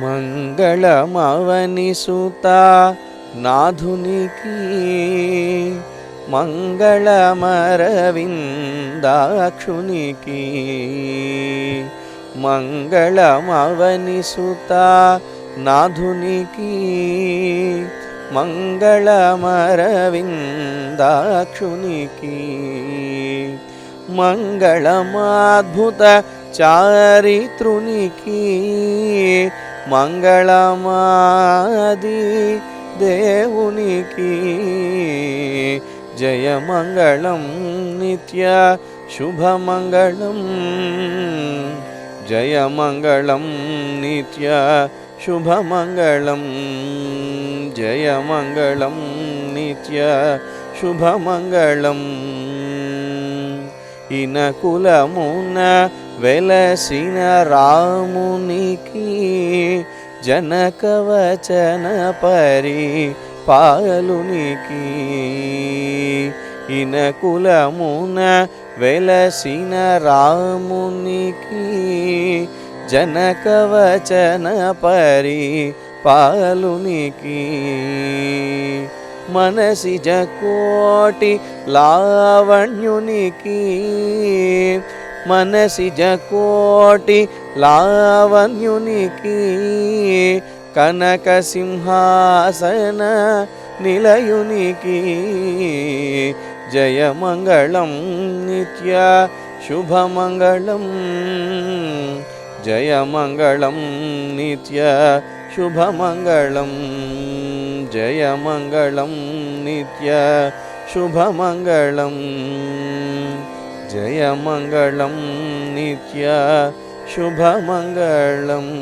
मङ्गलमवनिसुता नाधुनिकी मङ्गलमरविन्दाक्षुनिकी मङ्गलमवनिसुता नाधुनिकी मङ्गलमरविन्दाक्षुनिकी की मङ्गलमाद्भुत చారిత్రునికి మంగళమాది దేవునికి జయమంగళం నిత్య శుభమంగళం జయమంగళం నిత్య శుభమంగళం జయమంగళం నిత్య శుభమంగళం ఇనకులమున వెలసిన రామునికి జనకవచన పరి పాలునికి ఇనకులమున వెలసిన రామునికి జనకవచన పరి పాలునికి మనసి జకోటి లావణ్యునికి మనసి జకోటి లావణ్యునికి కనక సింహాసన నిలయునికి. జయమంగళం నిత్య శుభమంగళం జయమంగళం నిత్య శుభమంగళం జయమంగళం నిత్య శుభమంగళం. जयमङ्गलं नित्य शुभमङ्गलम्।